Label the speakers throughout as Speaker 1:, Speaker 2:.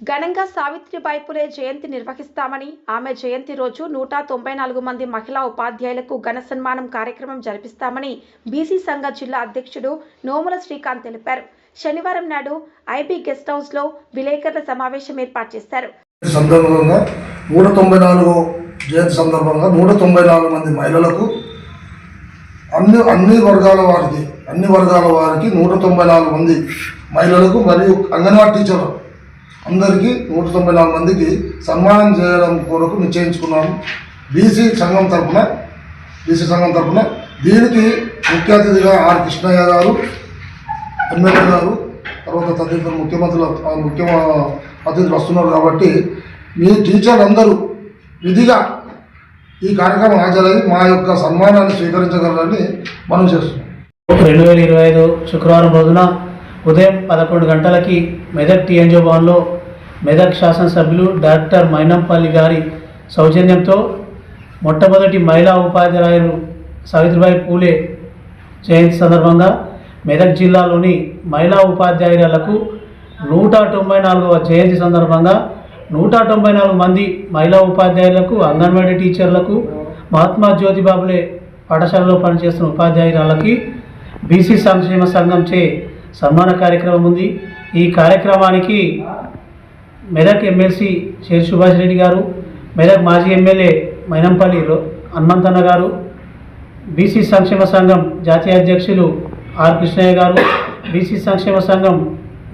Speaker 1: ఘనంగా సావిత్రిబాయి పులే జయంతి నిర్వహిస్తామని ఆమె జయంతి రోజు నూట తొంభై నాలుగు మంది మహిళా ఉపాధ్యాయులకు ఘన సన్మానం కార్యక్రమం జరిపిస్తామని బీసీ సంఘ జిల్లా అధ్యక్షుడు నోముల శ్రీకాంత్ తెలిపారు. శనివారం నాడు ఐబీ గెస్ట్ హౌస్లో విలేకరుల సమావేశం ఏర్పాటు చేశారు.
Speaker 2: సందర్భంగా నూట తొంభై నాలుగు జయంతి సందర్భంగా నూట తొంభై నాలుగు మంది మహిళలకు అన్ని అన్ని వర్గాల వారికి అన్ని వర్గాల వారికి నూట తొంభై నాలుగు మంది మహిళలకు మరియు అంగన్వాడీ టీచర్లు అందరికీ నూట తొంభై నాలుగు మందికి సన్మానం చేయడం కొరకు నిశ్చయించుకున్నాము బీసీ సంఘం తరపున బీసీ సంఘం తరపున దీనికి ముఖ్య అతిథిగా ఆర్ కృష్ణయ్య గారు ఎమ్మెల్యే గారు తర్వాత తదితర ముఖ్యమంత్రులు ముఖ్య అతిథులు వస్తున్నారు కాబట్టి మీ టీచర్లు అందరూ విధిగా ఈ కార్యక్రమం హాజరై మా యొక్క సన్మానాన్ని స్వీకరించగలరని మనం చేస్తున్నాం.
Speaker 3: రెండు వేల ఇరవై ఐదు శుక్రవారం రోజున ఉదయం పదకొండు గంటలకి మెదక్ టీఎన్జో భవన్లో మెదక్ శాసనసభ్యులు డాక్టర్ మైనంపల్లి గారి సౌజన్యంతో మొట్టమొదటి మహిళా ఉపాధ్యాయులు సావిత్రిబాయి పూలే జయంతి సందర్భంగా మెదక్ జిల్లాలోని మహిళా ఉపాధ్యాయులకు నూట తొంభై నాలుగవ జయంతి సందర్భంగా నూట తొంభై నాలుగు మంది మహిళా ఉపాధ్యాయులకు అంగన్వాడీ టీచర్లకు మహాత్మా జ్యోతిబాబులే పాఠశాలలో పనిచేస్తున్న ఉపాధ్యాయురాలకి బీసీ సంక్షేమ సంఘం చే సన్మాన కార్యక్రమం ఉంది. ఈ కార్యక్రమానికి మెదక్ ఎమ్మెల్సీ షేర్ సుభాష్ రెడ్డి గారు మెదక్ మాజీ ఎమ్మెల్యే మైనంపల్లి హనుమంతన్న గారు బీసీ సంక్షేమ సంఘం జాతీయ అధ్యక్షులు ఆర్ కృష్ణయ్య గారు బీసీ సంక్షేమ సంఘం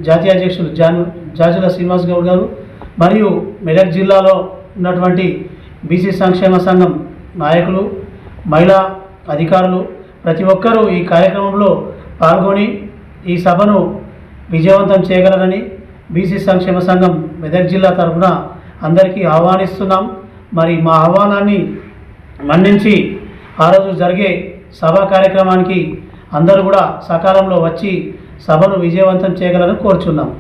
Speaker 3: జాతీయ అధ్యక్షులు జాను జాజుల శ్రీనివాస్ గౌడ్ గారు మరియు మెదక్ జిల్లాలో ఉన్నటువంటి బీసీ సంక్షేమ సంఘం నాయకులు మహిళా అధికారులు ప్రతి ఒక్కరూ ఈ కార్యక్రమంలో పాల్గొని ఈ సభను విజయవంతం చేయగలరని బీసీ సంక్షేమ సంఘం మెదక్ జిల్లా తరఫున అందరికీ ఆహ్వానిస్తున్నాం. మరి మా ఆహ్వానాన్ని మన్నించి ఆ రోజు జరిగే సభా కార్యక్రమానికి అందరూ కూడా సకాలంలో వచ్చి సభను విజయవంతం చేయగలరని కోరుచున్నాం.